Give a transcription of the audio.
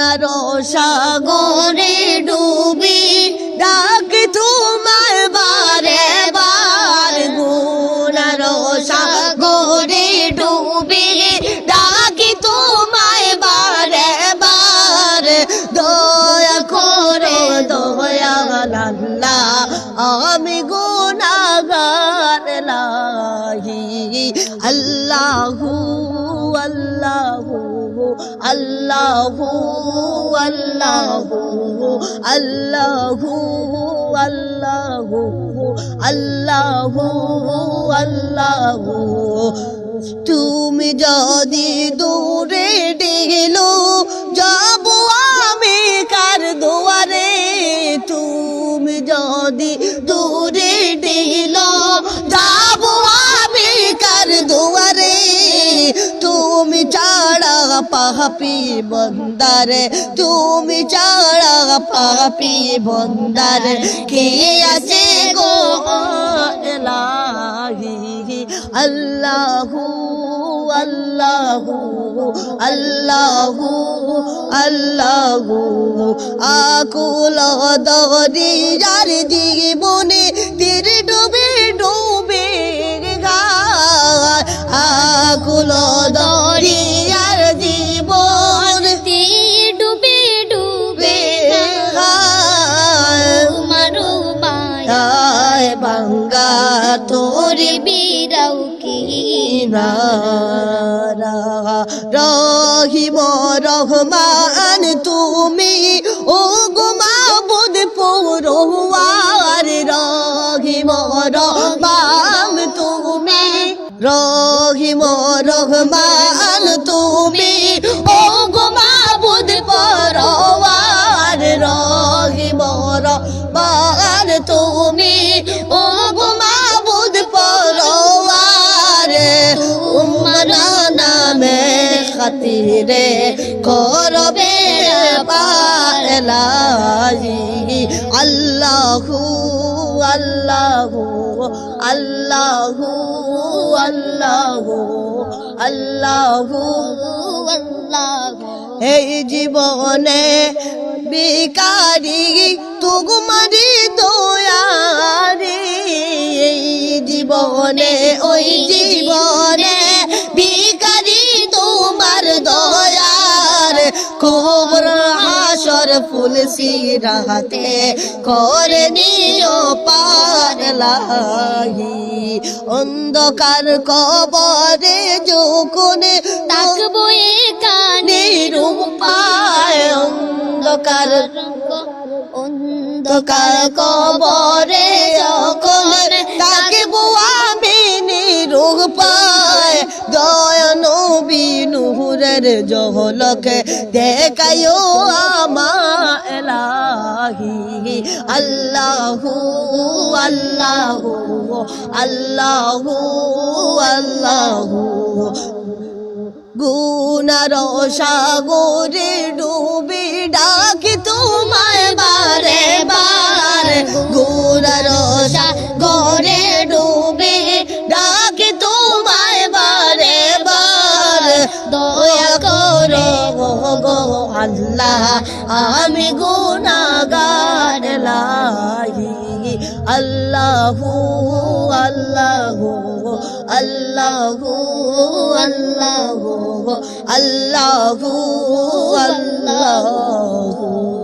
গুনার সাগরে ডুবি, ডাক তোমার বারে বার। গুনার সাগরে ডুবি, ডাকি তোমায় বারে বার। দয়া করো, দয়া আল্লাহ আমি গুনাগার লাহি আল্লাহু আল্লাহু। আল্লাহু আল্লাহু আল্লাহু আল্লাহু আল্লাহু আল্লাহু তুমি যদি দূরে ডেলো যাব পাপি বন্দারে, তুমি ছাড়া পাপি বন্দারে, কে আছে গো এলাহি? আল্লাহু আল্লাহু আল্লাহু আল্লাহু। আকুল দরিয়ার জীবনে তোরে বিরাও কি কিনারা রহিম রহমান, তুমি ও গো মাবুদ পৌরোয়ার। রহিম রহমান, তুমি রহিম রহমান, তুমি ও গো মাবুদ পরোয়ার। রহিম রহমান, তুমি ও খাতিরে করবে পারলাহি আল্লাহু আল্লাহু আল্লাহু আল্লাহু আল্লাহু আল্লাহু। এই জীবনে বিকারি তুগুমারি দয়ারি। এই জীবনে ওই ফুল সিরাতে করে নিও পার অন্ধকার কবরে যখন তাকবো কানে নিরূপায় অন্ধকার। অন্ধকার কবরে যখন তাকে আমি নিরূপায় দয়া নবী নূরের জহলকে দেখায়ও আমার এলাহি আল্লাহু আল্লাহু আল্লাহু আল্লাহু গুনার সাগরে ডুবি ডাকি তোমায় বারে বার। গুনার সাগরে ডুবি ডাকি তোমায় বারে বার। গো আল্লাহ আমি গুণাগার লাহি। আল্লাহু আল্লাহু আল্লাহু আল্লাহু আল্লাহু আল্লাহু।